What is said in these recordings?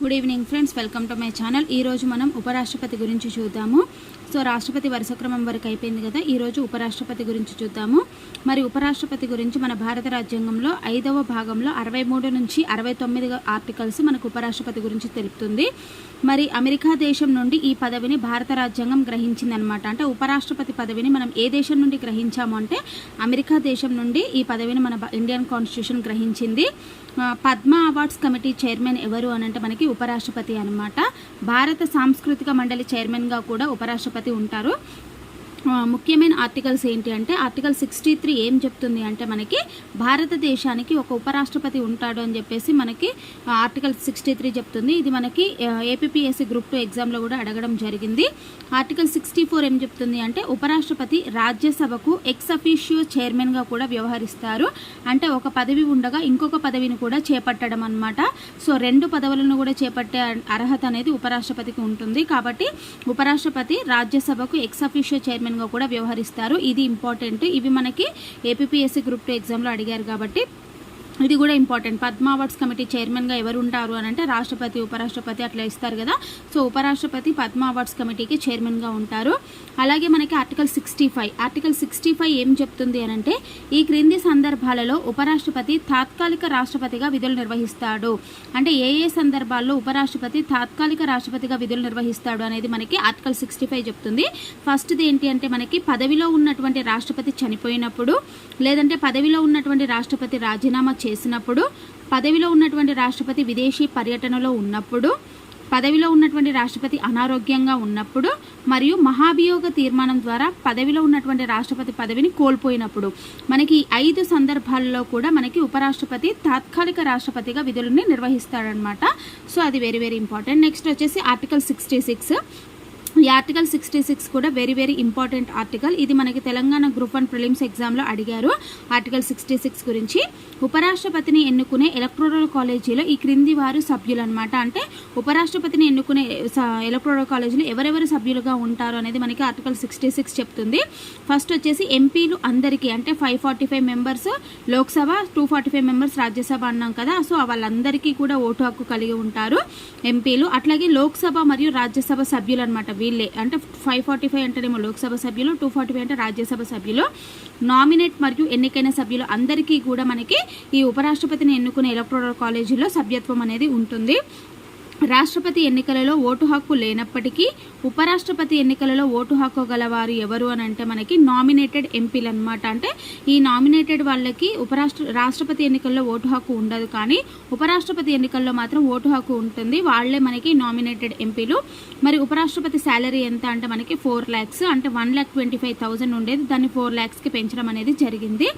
Good evening friends welcome to my channel ఈరోజు మనం ఉపరాష్ట్రపతి గురించి చూద్దాము. సో రాష్ట్రపతి వరుస క్రమం వరకు అయిపోయింది కదా. ఈరోజు ఉపరాష్ట్రపతి గురించి చూద్దాము. మరి ఉపరాష్ట్రపతి గురించి మన భారత రాజ్యాంగంలో ఐదవ భాగంలో అరవై మూడు నుంచి అరవై తొమ్మిది ఆర్టికల్స్ మనకు ఉపరాష్ట్రపతి గురించి తెలుపుతుంది. మరి అమెరికా దేశం నుండి ఈ పదవిని భారత రాజ్యాంగం గ్రహించిందనమాట అంటే ఉపరాష్ట్రపతి పదవిని మనం ఏ దేశం నుండి గ్రహించాము అంటే అమెరికా దేశం నుండి ఈ పదవిని మన ఇండియన్ కాన్స్టిట్యూషన్ గ్రహించింది. పద్మ అవార్డ్స్ కమిటీ చైర్మన్ ఎవరు అని అంటే మనకి ఉపరాష్ట్రపతి అనమాట భారత సాంస్కృతిక మండలి చైర్మన్గా కూడా ఉపరాష్ట్రపతి ఉంటారు. ముఖ్యమైన ఆర్టికల్స్ ఏంటి అంటే ఆర్టికల్ సిక్స్టీ త్రీ ఏం చెప్తుంది అంటే మనకి భారతదేశానికి ఒక ఉపరాష్ట్రపతి ఉంటాడు అని చెప్పేసి మనకి ఆర్టికల్ సిక్స్టీ త్రీ చెప్తుంది. ఇది మనకి ఏపీఎస్సి గ్రూప్ టూ ఎగ్జామ్లో కూడా అడగడం జరిగింది. ఆర్టికల్ సిక్స్టీ ఫోర్ ఏం చెప్తుంది అంటే ఉపరాష్ట్రపతి రాజ్యసభకు ఎక్స్ అఫీషియో చైర్మన్గా కూడా వ్యవహరిస్తారు. అంటే ఒక పదవి ఉండగా ఇంకొక పదవిని కూడా చేపట్టడం అనమాట సో రెండు పదవులను కూడా చేపట్టే అర్హత అనేది ఉపరాష్ట్రపతికి ఉంటుంది. కాబట్టి ఉపరాష్ట్రపతి రాజ్యసభకు ఎక్స్ అఫీషియో విధంగా కూడా వ్యవహరిస్తారు. ఇది ఇంపార్టెంట్ ఇవి మనకి ఏపీఎస్సీ గ్రూప్ టూ ఎగ్జామ్లో అడిగారు కాబట్టి ఇది కూడా ఇంపార్టెంట్. పద్మ అవార్డ్స్ కమిటీ చైర్మన్గా ఎవరు ఉంటారు అని అంటే రాష్ట్రపతి ఉపరాష్ట్రపతి అట్లా ఇస్తారు కదా. సో ఉపరాష్ట్రపతి పద్మ అవార్డ్స్ కమిటీకి చైర్మన్గా ఉంటారు. అలాగే మనకి article sixty five. Article sixty five ఏం చెప్తుంది అని అంటే ఈ క్రింది సందర్భాలలో ఉపరాష్ట్రపతి తాత్కాలిక రాష్ట్రపతిగా విధులు నిర్వహిస్తాడు. అంటే ఏ ఏ సందర్భాల్లో ఉపరాష్ట్రపతి తాత్కాలిక రాష్ట్రపతిగా విధులు నిర్వహిస్తాడు అనేది మనకి ఆర్టికల్ సిక్స్టీ ఫైవ్ చెప్తుంది. ఫస్ట్ది ఏంటి అంటే మనకి పదవిలో ఉన్నటువంటి రాష్ట్రపతి చనిపోయినప్పుడు లేదంటే పదవిలో ఉన్నటువంటి రాష్ట్రపతి రాజీనామా చేసినప్పుడు పదవిలో ఉన్నటువంటి రాష్ట్రపతి విదేశీ పర్యటనలో ఉన్నప్పుడు పదవిలో ఉన్నటువంటి రాష్ట్రపతి అనారోగ్యంగా ఉన్నప్పుడు మరియు మహాభియోగ తీర్మానం ద్వారా పదవిలో ఉన్నటువంటి రాష్ట్రపతి పదవిని కోల్పోయినప్పుడు. మనకి ఈ ఐదు సందర్భాల్లో కూడా మనకి ఉపరాష్ట్రపతి తాత్కాలిక రాష్ట్రపతిగా విధులని నిర్వహిస్తాడనమాట సో అది వెరీ వెరీ ఇంపార్టెంట్ నెక్స్ట్ వచ్చేసి ఆర్టికల్ సిక్స్టీ సిక్స్ ఈ ఆర్టికల్ సిక్స్టీ సిక్స్ కూడా వెరీ వెరీ ఇంపార్టెంట్ ఆర్టికల్ ఇది మనకి తెలంగాణ గ్రూప్ వన్ ప్రిలిమ్స్ ఎగ్జామ్లో అడిగారు ఆర్టికల్ సిక్స్టీ సిక్స్ గురించి. ఉపరాష్ట్రపతిని ఎన్నుకునే ఎలక్ట్రోరల్ కాలేజీలో ఈ క్రింది వారు సభ్యులు అనమాట అంటే ఉపరాష్ట్రపతిని ఎన్నుకునే ఎలక్ట్రోరల్ కాలేజీలో ఎవరెవరు సభ్యులుగా ఉంటారు అనేది మనకి ఆర్టికల్ సిక్స్టీ సిక్స్ చెప్తుంది. ఫస్ట్ వచ్చేసి ఎంపీలు అందరికీ అంటే five forty five members Lok Sabha two forty five members Rajya Sabha అన్నాం కదా. సో వాళ్ళందరికీ కూడా ఓటు హక్కు కలిగి ఉంటారు ఎంపీలు. అట్లాగే లోక్సభ మరియు రాజ్యసభ సభ్యులు అనమాట వీళ్ళే అంటే ఫైవ్ ఫార్టీ ఫైవ్ అంటేనేమో లోక్సభ సభ్యులు టూ ఫార్టీ ఫైవ్ అంటే రాజ్యసభ సభ్యులు. నామినేట్ మరియు ఎన్నికైన సభ్యులు అందరికీ కూడా మనకి ఈ ఉపరాష్ట్రపతిని ఎన్నుకునే ఎలక్ట్రోరల్ కాలేజీలో సభ్యత్వం అనేది ఉంటుంది. రాష్ట్రపతి ఎన్నికలలో ఓటు హక్కు లేనప్పటికీ ఉపరాష్ట్రపతి ఎన్నికలలో ఓటు హక్కు గలవారు ఎవరు అని అంటే మనకి నామినేటెడ్ ఎంపీలు అనమాట అంటే ఈ నామినేటెడ్ వాళ్ళకి ఉపరాష్ట్ర రాష్ట్రపతి ఎన్నికల్లో ఓటు హక్కు ఉండదు కానీ ఉపరాష్ట్రపతి ఎన్నికల్లో మాత్రం ఓటు హక్కు ఉంటుంది. వాళ్ళే మనకి నామినేటెడ్ ఎంపీలు. మరి ఉపరాష్ట్రపతి శాలరీ ఎంత అంటే మనకి ఫోర్ ల్యాక్స్ అంటే one lakh twenty five thousand ఉండేది. దాన్ని ఫోర్ ల్యాక్స్కి పెంచడం అనేది జరిగింది.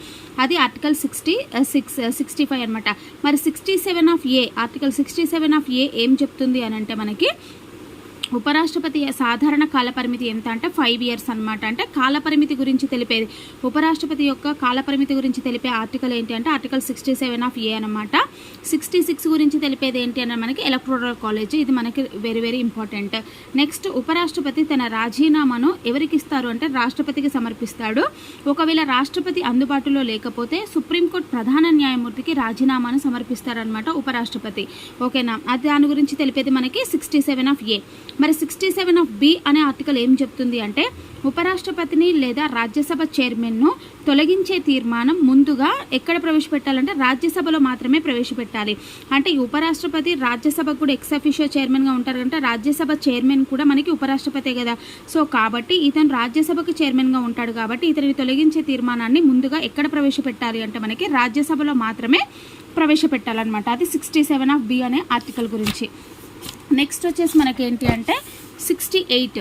అది article sixty six sixty five అనమాట మరి sixty seven of A article sixty seven of A ఏం చెప్తుంది అని అంటే మనకి ఉపరాష్ట్రపతి సాధారణ కాలపరిమితి ఎంత అంటే ఫైవ్ ఇయర్స్ అనమాట అంటే కాలపరిమితి గురించి తెలిపేది. ఉపరాష్ట్రపతి యొక్క కాలపరిమితి గురించి తెలిపే ఆర్టికల్ ఏంటి అంటే article sixty seven of A అనమాట సిక్స్టీ సిక్స్ గురించి తెలిపేది ఏంటి అని మనకి ఎలక్ట్రోరల్ కాలేజ్. ఇది మనకి వెరీ వెరీ ఇంపార్టెంట్ నెక్స్ట్ ఉపరాష్ట్రపతి తన రాజీనామాను ఎవరికి ఇస్తారు అంటే రాష్ట్రపతికి సమర్పిస్తాడు. ఒకవేళ రాష్ట్రపతి అందుబాటులో లేకపోతే సుప్రీంకోర్టు ప్రధాన న్యాయమూర్తికి రాజీనామాను సమర్పిస్తారనమాట ఉపరాష్ట్రపతి. ఓకేనా? అది దాని గురించి తెలిపేది మనకి సిక్స్టీ సెవెన్ ఆఫ్ ఏ మరి సిక్స్టీ సెవెన్ ఆఫ్ బి అనే ఆర్టికల్ ఏం చెప్తుంది అంటే ఉపరాష్ట్రపతిని లేదా రాజ్యసభ చైర్మన్ను తొలగించే తీర్మానం ముందుగా ఎక్కడ ప్రవేశపెట్టాలంటే రాజ్యసభలో మాత్రమే ప్రవేశపెట్టాలి. అంటే ఈ ఉపరాష్ట్రపతి రాజ్యసభ కూడా ఎక్స్ చైర్మన్గా ఉంటారు అంటే రాజ్యసభ చైర్మన్ కూడా మనకి ఉపరాష్ట్రపతే కదా. సో కాబట్టి ఇతను రాజ్యసభకు చైర్మన్గా ఉంటాడు కాబట్టి ఇతనిని తొలగించే తీర్మానాన్ని ముందుగా ఎక్కడ ప్రవేశపెట్టాలి అంటే మనకి రాజ్యసభలో మాత్రమే ప్రవేశపెట్టాలన్నమాట. అది సిక్స్టీ సెవెన్ ఆఫ్ బి అనే ఆర్టికల్ గురించి. నెక్స్ట్ వచ్చేసి మనకి ఏంటి అంటే sixty eight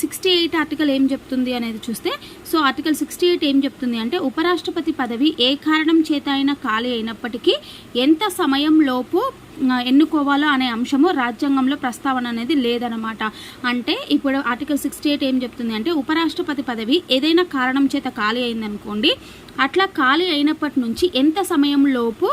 sixty eight article ఏం చెప్తుంది అనేది చూస్తే సో ఆర్టికల్ సిక్స్టీ ఎయిట్ ఏం చెప్తుంది అంటే ఉపరాష్ట్రపతి పదవి ఏ కారణం చేత అయినా ఖాళీ అయినప్పటికీ ఎంత సమయం లోపు ఎన్నుకోవాలో అనే అంశము రాజ్యాంగంలో ప్రస్తావన అనేది లేదనమాట అంటే ఇప్పుడు ఆర్టికల్ సిక్స్టీ ఎయిట్ ఏం చెప్తుంది అంటే ఉపరాష్ట్రపతి పదవి ఏదైనా కారణం చేత ఖాళీ అయిందనుకోండి అట్లా ఖాళీ అయినప్పటి నుంచి ఎంత సమయంలోపు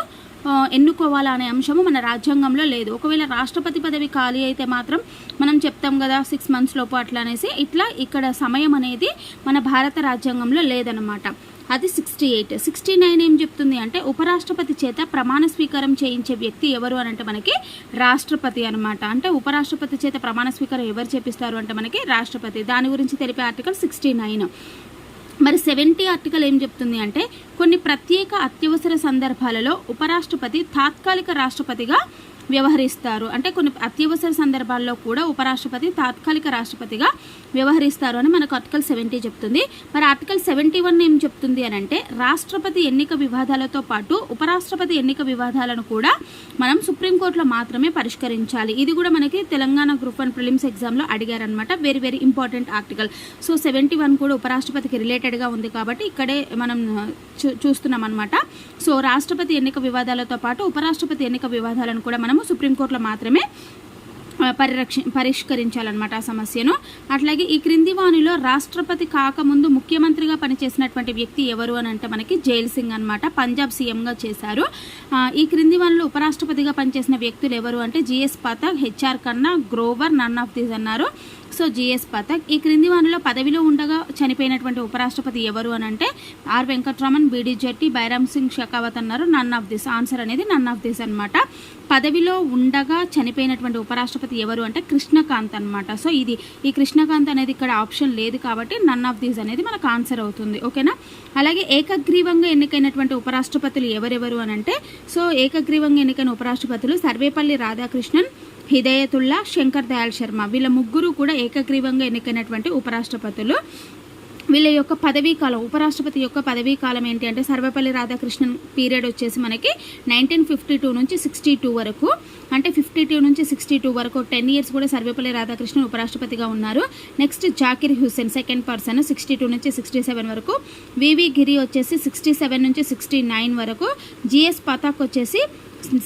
ఎన్నుకోవాలా అనే అంశము మన రాజ్యాంగంలో లేదు. ఒకవేళ రాష్ట్రపతి పదవి ఖాళీ అయితే మాత్రం మనం చెప్తాం కదా సిక్స్ మంత్స్ లోపు అట్లా అనేసి. ఇట్లా ఇక్కడ సమయం అనేది మన భారత రాజ్యాంగంలో లేదనమాట అది సిక్స్టీ ఎయిట్ సిక్స్టీ నైన్ ఏం చెప్తుంది అంటే ఉపరాష్ట్రపతి చేత ప్రమాణ స్వీకారం చేయించే వ్యక్తి ఎవరు అని అంటే మనకి రాష్ట్రపతి అనమాట అంటే ఉపరాష్ట్రపతి చేత ప్రమాణ స్వీకారం ఎవరు చేపిస్తారు అంటే మనకి రాష్ట్రపతి. దాని గురించి తెలిపే ఆర్టికల్ సిక్స్టీ నైన్ మరి సెవెంటీ ఆర్టికల్ ఏం చెప్తుంది అంటే కొన్ని ప్రత్యేక అత్యవసర సందర్భాలలో ఉపరాష్ట్రపతి తాత్కాలిక రాష్ట్రపతిగా వ్యవహరిస్తారు. అంటే కొన్ని అత్యవసర సందర్భాల్లో కూడా ఉపరాష్ట్రపతి తాత్కాలిక రాష్ట్రపతిగా వ్యవహరిస్తారు అని మనకు ఆర్టికల్ సెవెంటీ చెప్తుంది. మరి ఆర్టికల్ సెవెంటీ వన్ ఏం చెప్తుంది అని అంటే రాష్ట్రపతి ఎన్నిక వివాదాలతో పాటు ఉపరాష్ట్రపతి ఎన్నిక వివాదాలను కూడా మనం సుప్రీంకోర్టులో మాత్రమే పరిష్కరించాలి. ఇది కూడా మనకి తెలంగాణ గ్రూప్ వన్ ప్రిలిమ్స్ ఎగ్జామ్లో అడిగారనమాట very very important article so seventy one కూడా ఉపరాష్ట్రపతికి రిలేటెడ్గా ఉంది కాబట్టి ఇక్కడే మనం చూ చూస్తున్నాం అనమాట సో రాష్ట్రపతి ఎన్నిక వివాదాలతో పాటు ఉపరాష్ట్రపతి ఎన్నిక వివాదాలను కూడా మనం మనము సుప్రీంకోర్టులో మాత్రమే పరిరక్ష పరిష్కరించాలన్నమాట ఆ సమస్యను. అట్లాగే ఈ క్రింది వాణిలో రాష్ట్రపతి కాకముందు ముఖ్యమంత్రిగా పనిచేసినటువంటి వ్యక్తి ఎవరు అని అంటే మనకి జైల్ సింగ్ అనమాట పంజాబ్ సీఎంగా చేశారు. ఈ క్రింది వాణిలో ఉపరాష్ట్రపతిగా పనిచేసిన వ్యక్తులు ఎవరు అంటే G S Pathak H R Khanna Grover none of these అన్నారు. So G S Pathak. ఈ క్రింది వానిలో పదవిలో ఉండగా చనిపోయినటువంటి ఉపరాష్ట్రపతి ఎవరు అని అంటే R Venkataraman B D Jatti Bhairon Singh Shekhawat అన్నారు. నన్ ఆఫ్ దిస్ ఆన్సర్ అనేది నన్ ఆఫ్ దిస్ అనమాట పదవిలో ఉండగా చనిపోయినటువంటి ఉపరాష్ట్రపతి ఎవరు అంటే కృష్ణకాంత్ అనమాట సో ఇది ఈ కృష్ణకాంత్ అనేది ఇక్కడ ఆప్షన్ లేదు కాబట్టి నన్ ఆఫ్ దీస్ అనేది మనకు ఆన్సర్ అవుతుంది. ఓకేనా అలాగే ఏకగ్రీవంగా ఎన్నికైనటువంటి ఉపరాష్ట్రపతులు ఎవరెవరు అని అంటే సో ఏకగ్రీవంగా ఎన్నికైన ఉపరాష్ట్రపతులు సర్వేపల్లి రాధాకృష్ణన్ హిదయతుల్లా శంకర్ దయాల్ శర్మ. వీళ్ళ ముగ్గురు కూడా ఏకగ్రీవంగా ఎన్నికైనటువంటి ఉపరాష్ట్రపతులు. వీళ్ళ యొక్క పదవీ కాలం ఉపరాష్ట్రపతి యొక్క పదవీ కాలం ఏంటి అంటే సర్వపల్లి రాధాకృష్ణన్ పీరియడ్ వచ్చేసి మనకి నైన్టీన్ ఫిఫ్టీ టూ నుంచి సిక్స్టీ టూ వరకు. అంటే ఫిఫ్టీ టూ నుంచి సిక్స్టీ టూ వరకు టెన్ ఇయర్స్ కూడా సర్వేపల్లి రాధాకృష్ణన్ ఉపరాష్ట్రపతిగా ఉన్నారు. Next Zakir Hussain second person sixty two నుంచి సిక్స్టీ సెవెన్ వరకు. వివి గిరి వచ్చేసి సిక్స్టీ సెవెన్ నుంచి సిక్స్టీ నైన్ వరకు. జిఎస్ పతాక్ వచ్చేసి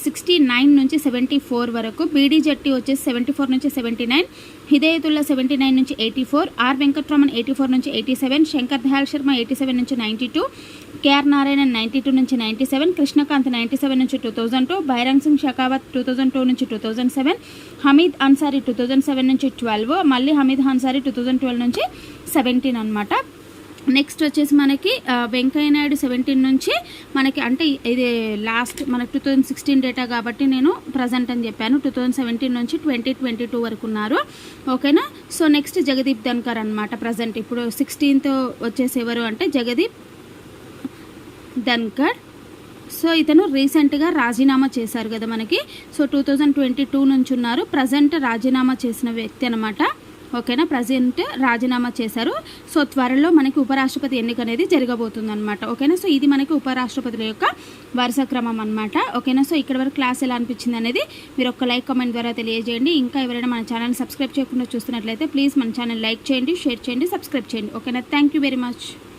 సిక్స్టీ నైన్ నుంచి సెవెంటీ ఫోర్ వరకు బీడీ జట్టి వచ్చేసి సెవెంటీ ఫోర్ నుంచి seventy nine Hidayatullah seventy nine నుంచి eighty four R Venkataraman eighty four నుంచి eighty seven Shankar Dayal Sharma eighty seven నుంచి ninety two KR Narayanan ninety two నుంచి ninety seven Krishan Kant ninety seven నుంచి two thousand two Bhairon Singh Shekhawat two thousand two నుంచి two thousand seven Hamid Ansari two thousand seven నుంచి twelve మళ్ళీ Hamid Ansari two thousand twelve నుంచి seventeen అనమాట next వచ్చేసి మనకి Venkaiah Naidu seventeen నుంచి మనకి అంటే ఇది లాస్ట్ మనకి టూ థౌజండ్ సిక్స్టీన్ డేటా కాబట్టి నేను ప్రజెంట్ అని చెప్పాను. టూ థౌజండ్ సెవెంటీన్ నుంచి ట్వంటీ ట్వంటీ టూ వరకు ఉన్నారు. ఓకేనా సో నెక్స్ట్ జగదీప్ ధన్కర్ అనమాట ప్రజెంట్ ఇప్పుడు సిక్స్టీన్త్ వచ్చేసి ఎవరు అంటే జగదీప్ ధన్కర్. సో ఇతను రీసెంట్గా రాజీనామా చేశారు కదా మనకి. So two thousand twenty two నుంచి ఉన్నారు. ప్రజెంట్ రాజీనామా చేసిన వ్యక్తి అనమాట ఓకేనా? ప్రజెంట్ రాజీనామా చేశారు. సో త్వరలో మనకి ఉపరాష్ట్రపతి ఎన్నిక అనేది జరగబోతుంది అనమాట ఓకేనా? సో ఇది మనకి ఉపరాష్ట్రపతుల యొక్క వరుస క్రమం అనమాట ఓకేనా? సో ఇక్కడ వరకు క్లాస్ ఎలా అనిపించింది అనేది మీరు ఒక లైక్ కామెంట్ ద్వారా తెలియజేయండి. ఇంకా ఎవరైనా మన ఛానల్ సబ్స్క్రైబ్ చేయకుండా చూస్తున్నట్లయితే ప్లీజ్ మన ఛానల్ లైక్ చేయండి షేర్ చేయండి సబ్స్క్రైబ్ చేయండి. ఓకేనా? Thank you very much.